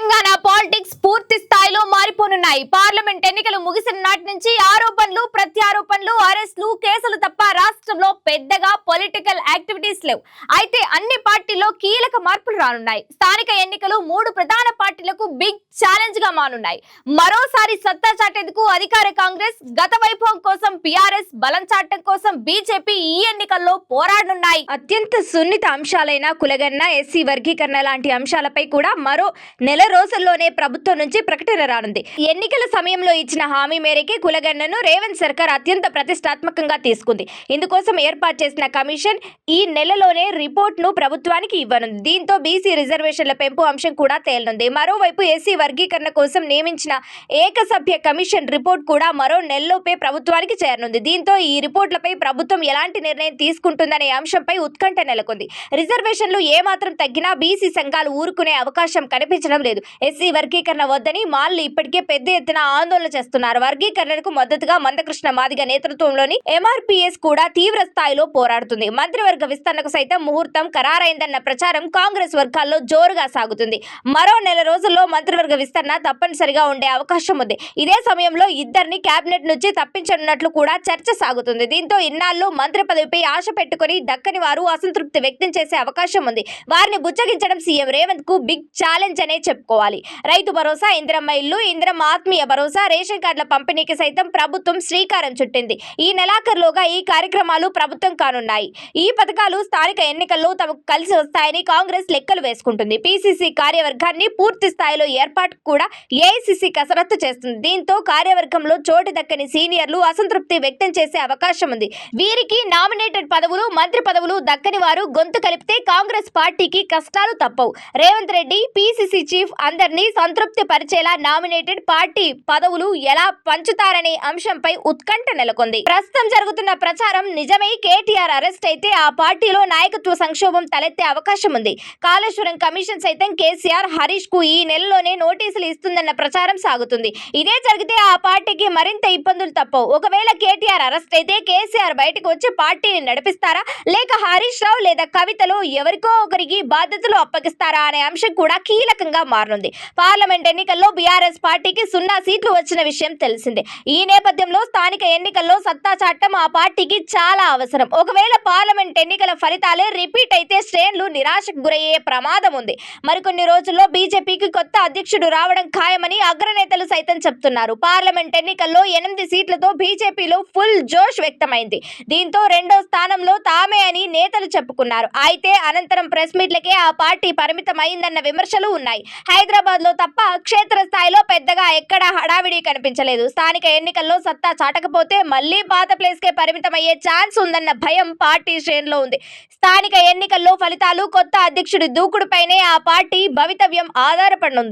Telangana politics పూర్తి స్థాయిలో మారిపోనున్నాయి. Parliament ఎన్నికలు ముగిసిన నాటి నుంచి ఆరోపణలు ప్రత్యారోపణలు అరెస్టులు కేసులు తప్ప రాష్ట్రంలో పెద్దగా పొలిటికల్ యాక్టివిటీస్ లేవు. అయితే అన్ని పార్టీల్లో కీలక మార్పులు రానున్నాయి. స్థానిక ఎన్నికలు మూడు ప్రధాన పార్టీలకు బిగ్ ఛాలెంజ్గా మానున్నాయి. మరోసారి సత్తా చాటేందుకు అధికార కాంగ్రెస్ గత వైభవం కోసం పిఆర్ఎస్ బలం చాటం కోసం బీజేపీ ఈ ఎన్నికల్లో పోరాడనున్నాయి. అత్యంత సున్నిత అంశాలైన కులగన్న ఎస్సీ వర్గీకరణ లాంటి అంశాలపై కూడా మరో నెల రోజుల్లోనే ప్రభుత్వం నుంచి ప్రకటన రానుంది. ఎన్నికల సమయంలో ఇచ్చిన హామీ మేరకే కులగన్నను రేవంత్ సర్కార్ అత్యంత ప్రతిష్టాత్మకంగా తీసుకుంది. ఇందుకోసం ఏర్పాటు చేసిన కమిషన్ ఈ నెలలోనే రిపోర్ట్ను ప్రభుత్వానికి ఇవ్వనుంది. దీంతో బీసీ రిజర్వేషన్ల పెంపు అంశం కూడా తేలనుంది. మరోవైపు ఎస్సీ వర్గీకరణ కోసం నియమించిన ఏకసభ్య కమిషన్ రిపోర్ట్ కూడా మరో నెలలోపే ప్రభుత్వానికి చేరనుంది. దీంతో ఈ రిపోర్ట్లపై ప్రభుత్వం ఎలాంటి నిర్ణయం తీసుకుంటుందనే అంశంపై ఉత్కంఠ నెలకొంది. రిజర్వేషన్లు ఏమాత్రం తగ్గినా బీసీ సంఘాలు ఊరుకునే అవకాశం కనిపించడం లేదు. ఎస్సీ వర్గీకరణ వద్దని మాల్లు ఇప్పటికే పెద్ద ఎత్తున ఆందోళన చేస్తున్నారు. వర్గీకరణకు మద్దతుగా మందకృష్ణ మాదిగ నేతృత్వంలోని ఎంఆర్పీఎస్ కూడా తీవ్ర స్థాయిలో పోరాడుతుంది. మంత్రివర్గ విస్తరణకు సైతం ముహూర్తం ఖరారైందన్న ప్రచారం కాంగ్రెస్ వర్గాల్లో జోరుగా సాగుతుంది. మరో నెల రోజుల్లో మంత్రివర్గ విస్తరణ తప్పనిసరిగా ఉండే అవకాశం ఉంది. ఇదే సమయంలో ఇద్దరిని కేబినెట్ నుంచి తప్పించనున్నట్లు కూడా చర్చ సాగుతుంది. దీంతో ఇన్నాళ్ళు మంత్రి పదవిపై ఆశ పెట్టుకుని దక్కని వారు అసంతృప్తి వ్యక్తం చేసే అవకాశం ఉంది. వారిని బుచ్చగించడం సీఎం రేవంత్కు బిగ్ ఛాలెంజ్ అనే చెప్పుకోవాలి. రైతు భరోసా ఇందిరమ్మ ఇల్లు ఇందిరమ్మ ఆత్మీయ భరోసా రేషన్ కార్డుల పంపిణీకి సైతం ప్రభుత్వం శ్రీకారం చుట్టింది. ఈ నెలాఖరులోగా ఈ కార్యక్రమాలు ప్రభుత్వం కానున్నాయి. ఈ పథకాలు స్థానిక ఎన్నికల్లో తమకు కలిసి వస్తాయని కాంగ్రెస్ లెక్కలు వేసుకుంటుంది. పీసీసీ కార్యవర్గాన్ని పూర్తి స్థాయిలో ఏర్పాటు కూడా ఏఐసీసీ కసరత్తు చేస్తుంది. దీంతో కార్యవర్గంలో చోటు దక్కని సీనియర్లు అసంతృప్తి వ్యక్తం చేసే అవకాశం ఉంది. వీరికి నామినేటెడ్ పదవులు మంత్రి పదవులు దక్కని వారు గొంతు కలిపితే కాంగ్రెస్ పార్టీకి కష్టాలు తప్పవు. రేవంత్ రెడ్డి పిసిసి చీఫ్ అందరినీ సంతృప్తి పరిచేలా నామినేటెడ్ పార్టీ పదవులు ఎలా పంచుతారనే అంశంపై ఉత్కంఠ నెలకొంది. ప్రస్తుతం జరుగుతున్న ప్రచారం నిజమై. కేటీఆర్ అరెస్ట్ అయితే ఆ పార్టీలో నాయకత్వ సంక్షోభం తలెత్తే అవకాశం ఉంది. కాళేశ్వరం కమిషన్ సైతం కేసీఆర్ హరీష్కు ఈ నెలలోనే నోటీసులు ఇస్తుందన్న ప్రచారం సాగుతుంది. ఇదే జరిగితే ఆ పార్టీకి మరింత ఇబ్బందులు తప్పవు. ఒకవేళ కేటీఆర్ అరెస్ట్ అయితే కేసీఆర్ బయటకు వచ్చి పార్టీని నడిపిస్తారా? లేక హరీష్ రావు లేదా కవితలో ఎవరికో ఒకరికి బాధ్యతలు అప్పగిస్తారా అనే అంశం కూడా కీలకంగా మారనుంది. పార్లమెంట్ ఎన్నికల్లో బీఆర్ఎస్ పార్టీకి సున్నా సీట్లు వచ్చిన విషయం తెలిసిందే. ఈ నేపథ్యంలో స్థానిక ఎన్నికల్లో సత్తా చాటం ఆ పార్టీకి చాలా అవసరం. ఒకవేళ పార్లమెంట్ ఎన్నికల ఫలితాలే రిపీట్ అయితే శ్రేణులు నిరాశకు గురయ్యే ప్రమాదం ఉంది. మరికొన్ని రోజుల్లో బీజేపీకి కొత్త అధ్యక్షుడు రావడం ఖాయమని అగ్రనేతలు సైతం చెప్తున్నారు. పార్లమెంట్ ఎన్నికల్లో ఎనిమిది సీట్లతో బీజేపీలో ఫుల్ జోష్ వ్యక్తమైంది. దీంతో రెండో స్థానంలో తామే అని నేతలు చెప్పుకున్నారు. అయితే అనంతరం ప్రెస్ మీట్లకే ఆ పార్టీ పరిమితం అయిందన్న విమర్శలు ఉన్నాయి. హైదరాబాద్లో తప్ప క్షేత్ర స్థాయిలో పెద్దగా ఎక్కడా హడావిడి కనిపించలేదు. స్థానిక ఎన్నికల్లో సత్తా చాటకపోతే మళ్ళీ పాత ప్లేస్ కే ఛాన్స్ ఉందన్న భయం పార్టీ శ్రేణిలో ఉంది. స్థానిక ఎన్నికల్లో ఫలితాలు కొత్త అధ్యక్షుడు దూకుడుపైనే ఆ పార్టీ భవితవ్యం ఆధారపడనుంది.